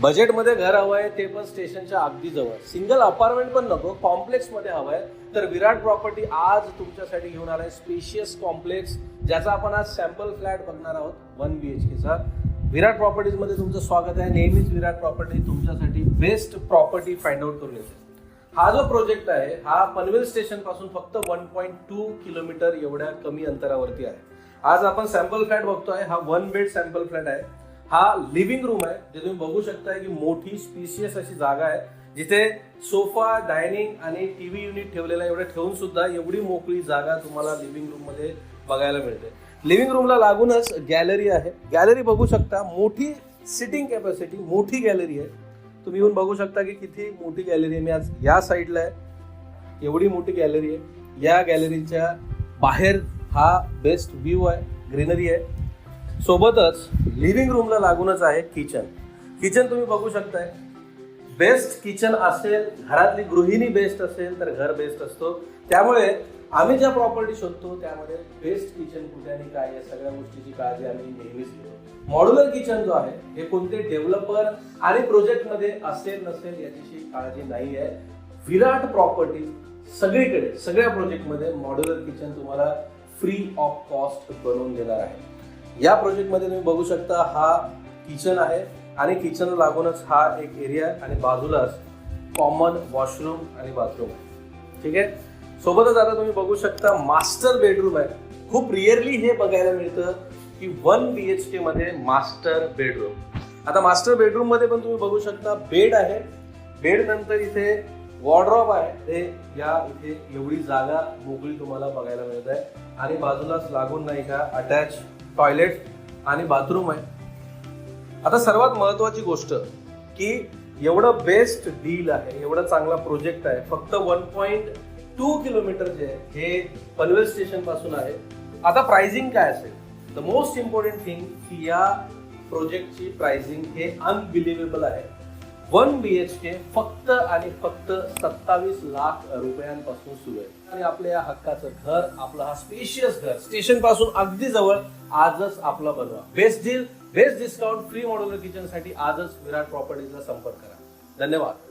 बजेटमध्ये घर हवं आहे ते पण स्टेशनच्या अगदी जवळ. सिंगल अपार्टमेंट पण नको कॉम्प्लेक्समध्ये हवं आहे तर विराट प्रॉपर्टी आज तुमच्यासाठी घेऊन आलाय स्पेशियस कॉम्प्लेक्स ज्याचा आपण आज सॅम्पल फ्लॅट बघणार आहोत वन बी एच केचा विराट प्रॉपर्टीजमध्ये तुमचं स्वागत आहे. नेहमीच विराट प्रॉपर्टी तुमच्यासाठी बेस्ट प्रॉपर्टी फाइंड आउट करून येते. हा जो प्रोजेक्ट आहे हा पनवेल स्टेशनपासून फक्त वन पॉईंट टू किलोमीटर एवढ्या कमी अंतरावरती आहे. आज आपण सॅम्पल फ्लॅट बघतोय. हा वन बेड सॅम्पल फ्लॅट आहे. हा लिव्हिंग रूम आहे जे तुम्ही बघू शकताय की मोठी स्पेशियस अशी जागा आहे जिथे सोफा डायनिंग आणि टी व्ही युनिट ठेवलेला आहे. एवढं ठेवून सुद्धा एवढी मोकळी जागा तुम्हाला लिव्हिंग रूममध्ये बघायला मिळते. लिव्हिंग रूमला लागूनच गॅलरी आहे. गॅलरी बघू शकता मोठी सिटिंग कॅपॅसिटी मोठी गॅलरी आहे. तुम्ही येऊन बघू शकता की किती मोठी गॅलरी आहे. मी आज या साईडला आहे. एवढी मोठी गॅलरी आहे. या गॅलरीच्या बाहेर हा बेस्ट व्ह्यू आहे ग्रीनरी आहे. सोबतच लिव्हिंग रूमला लागूनच आहे किचन किचन तुम्ही बघू शकताय. बेस्ट किचन असेल घरातली गृहिणी बेस्ट असेल तर घर बेस्ट असतो. त्यामुळे आम्ही ज्या प्रॉपर्टी शोधतो त्यामध्ये बेस्ट किचन कुठे आणि काय या सगळ्या गोष्टीची काळजी आम्ही नेहमीच घेतो. मॉड्युलर किचन जो आहे हे कोणते डेव्हलपर आणि प्रोजेक्टमध्ये असेल नसेल याची काळजी नाही आहे. विराट प्रॉपर्टी सगळीकडे सगळ्या प्रोजेक्टमध्ये मॉड्युलर किचन तुम्हाला फ्री ऑफ कॉस्ट बनवून देणार आहे. या प्रोजेक्टमध्ये तुम्ही बघू शकता हा किचन आहे आणि किचन लागूनच हा एक एरिया आहे आणि बाजूलाच कॉमन वॉशरूम आणि बाथरूम आहे. ठीक आहे? सोबतच आता तुम्ही बघू शकता मास्टर बेडरूम आहे. खूप रिअरली हे बघायला मिळतं की वन बी एच के मध्ये मास्टर बेडरूम आता मास्टर बेडरूममध्ये पण तुम्ही बघू शकता बेड आहे. बेड नंतर इथे वॉर्ड्रॉप आहे. ते या इथे एवढी जागा मोकळी तुम्हाला बघायला मिळत आहे. आणि बाजूलाच लागून नाही का अटॅच टॉयलेट आणि बाथरूम आहे. आता सर्वात महत्वाची गोष्ट की एवढं बेस्ट डील आहे एवढा चांगला प्रोजेक्ट आहे फक्त वन पॉईंट टू किलोमीटर जे आहे हे पनवेल स्टेशनपासून आहे. आता प्राइसिंग काय असेल? द मोस्ट इम्पॉर्टंट थिंग की या प्रोजेक्टची प्राइसिंग हे अनबिलिव्हेबल आहे. वन बी एच के फक्त आणि फक्त सत्तावीस लाख रुपयांपासून सुरू आहे. आणि आपल्या या हक्काचं घर आपलं हा स्पेशियस घर स्टेशनपासून अगदी जवळ आजच आपला बनवा. Best deal best discount free modular किचनसाठी आजच विराट प्रॉपर्टीचा संपर्क करा. धन्यवाद.